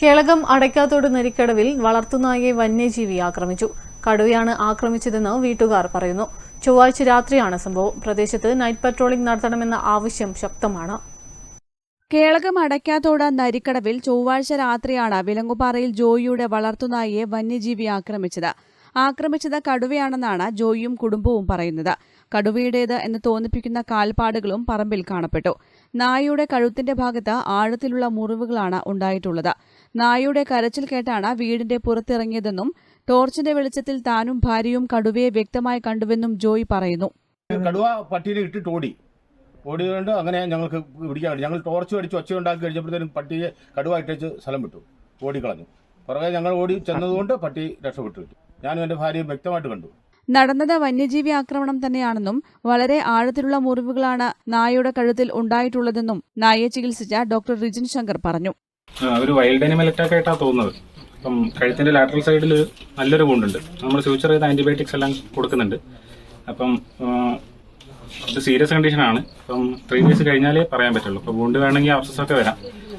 കേളകം അടയ്ക്കാത്തോട് നരിക്കടവിൽ വളർത്തുനായെ വന്യജീവി ആക്രമിച്ചു. കടുവയാണ് ആക്രമിച്ചതെന്ന് വീട്ടുകാർ പറയുന്നു. ചൊവ്വാഴ്ച രാത്രിയാണ് സംഭവം. പ്രദേശത്ത് നൈറ്റ് പട്രോളിംഗ് നടത്തണമെന്ന ആവശ്യം ശക്തമാണ്. കേളകം അടയ്ക്കാത്തോട് നരിക്കടവിൽ ചൊവ്വാഴ്ച രാത്രിയാണ് വിലങ്ങുപാറയിൽ ജോയിയുടെ വളർത്തുനായിയെ വന്യജീവി ആക്രമിച്ചത്. ആക്രമിച്ചത് കടുവയാണെന്നാണ് ജോയിയും കുടുംബവും പറയുന്നത്. കടുവയുടേത് എന്ന് തോന്നിപ്പിക്കുന്ന കാൽപ്പാടുകളും പറമ്പിൽ കാണപ്പെട്ടു. നായയുടെ കഴുത്തിന്റെ ഭാഗത്ത് ആഴത്തിലുള്ള മുറിവുകളാണ് ഉണ്ടായിട്ടുള്ളത്. നായയുടെ കരച്ചിൽ കേട്ടാണ് വീടിന്റെ പുറത്തിറങ്ങിയതെന്നും ടോർച്ചിന്റെ വെളിച്ചത്തിൽ താനും ഭാര്യയും കടുവയെ വ്യക്തമായി കണ്ടുവെന്നും ജോയി പറയുന്നു. കടുവ പട്ടിയെ ഇട്ടിട്ട് ഓടി. ഓടിയതുകൊണ്ട് അങ്ങനെ ഞങ്ങൾക്ക് പിടിക്കാൻ ഞങ്ങൾ ടോർച്ച് അടിച്ച് ഒച്ച ഉണ്ടാക്കി കഴിഞ്ഞപ്പോഴത്തേനും പട്ടിയെ കടുവ ഇട്ടേച്ച് സ്ഥലം വിട്ടു. ഓടിക്കളഞ്ഞു. പുറകെ ഞങ്ങൾ ഓടി ചെന്നതുകൊണ്ട് പട്ടി രക്ഷപ്പെട്ടു. ഞാനും എന്റെ ഭാര്യയും വ്യക്തമായിട്ട് കണ്ടു. നടന്നത് വന്യജീവി ആക്രമണം തന്നെയാണെന്നും വളരെ ആഴത്തിലുള്ള മുറിവുകളാണ് നായയുടെ കഴുത്തിൽ ഉണ്ടായിട്ടുള്ളതെന്നും നായയെ ചികിത്സിച്ച ഡോക്ടർ റിജിൻ ശങ്കർ പറഞ്ഞു. ഒരു വൈൽഡ് അനിമൽ അറ്റാക്ക് ആയിട്ടാണ് തോന്നുന്നത്. അപ്പം കഴുത്തിന്റെ ലാറ്ററൽ സൈഡിൽ നല്ലൊരു ഉണ്ട്. നമ്മൾ ഫ്യൂച്ചർ ചെയ്ത ആന്റിബയോട്ടിക്സ് എല്ലാം കൊടുക്കുന്നുണ്ട്. അപ്പം ഇത് സീരിയസ് കണ്ടീഷനാണ് അപ്പം ത്രീ ഡേയ്സ് കഴിഞ്ഞാലേ പറയാൻ പറ്റുള്ളൂ. അപ്പൊ വൂണ്ട് വേണമെങ്കിൽ abscess ഒക്കെ വരാം.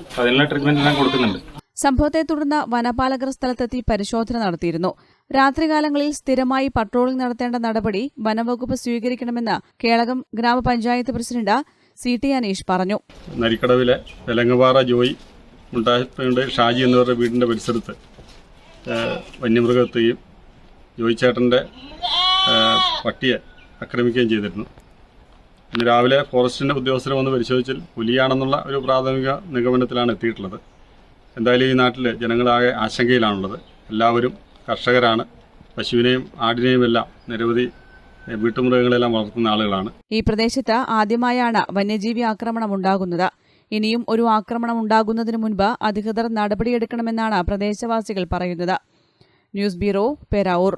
അപ്പോൾ അതിനുള്ള ട്രീറ്റ്മെന്റ് എല്ലാം കൊടുക്കുന്നുണ്ട്. സംഭവത്തെ തുടർന്ന് വനപാലകർ സ്ഥലത്തെത്തി പരിശോധന നടത്തിയിരുന്നു. രാത്രികാലങ്ങളിൽ സ്ഥിരമായി പട്രോളിംഗ് നടത്തേണ്ട നടപടി വനംവകുപ്പ് സ്വീകരിക്കണമെന്ന് കേളകം ഗ്രാമപഞ്ചായത്ത് പ്രസിഡന്റ് സി ടി അനീഷ് പറഞ്ഞു. നരിക്കടവിലെ തെലങ്ങപാറ ജോയി മുണ്ടാപ്പുണ്ട് ഷാജി എന്നിവരുടെ വീടിന്റെ പരിസരത്ത് വന്യമൃഗത്തെയും ജോയി ചേട്ടന്റെ ആ, പട്ടിയെ ആക്രമിക്കുകയും ചെയ്തിരുന്നു. ഇന്ന് രാവിലെ ഫോറസ്റ്റിന്റെ ഉദ്യോഗസ്ഥർ വന്ന് പരിശോധിച്ചാൽ പുലിയാണെന്നുള്ള ഒരു പ്രാഥമിക നിഗമനത്തിലാണ് എത്തിയിട്ടുള്ളത്. എന്തായാലും ഈ നാട്ടിൽ ജനങ്ങളാകെ ആശങ്കയിലാണുള്ളത്. എല്ലാവരും കർഷകരാണ്. പശുവിനെയും ആടിനെയും എല്ലാം നിരവധി വീട്ടുമൃഗങ്ങളെല്ലാം വളർത്തുന്ന ആളുകളാണ്. ഈ പ്രദേശത്ത് ആദ്യമായാണ് വന്യജീവി ആക്രമണം ഉണ്ടാകുന്നത്. ഇനിയും ഒരു ആക്രമണം ഉണ്ടാകുന്നതിന് മുൻപ് അധികൃതർ നടപടിയെടുക്കണമെന്നാണ് പ്രദേശവാസികൾ പറയുന്നത്. News bureau Peravoor.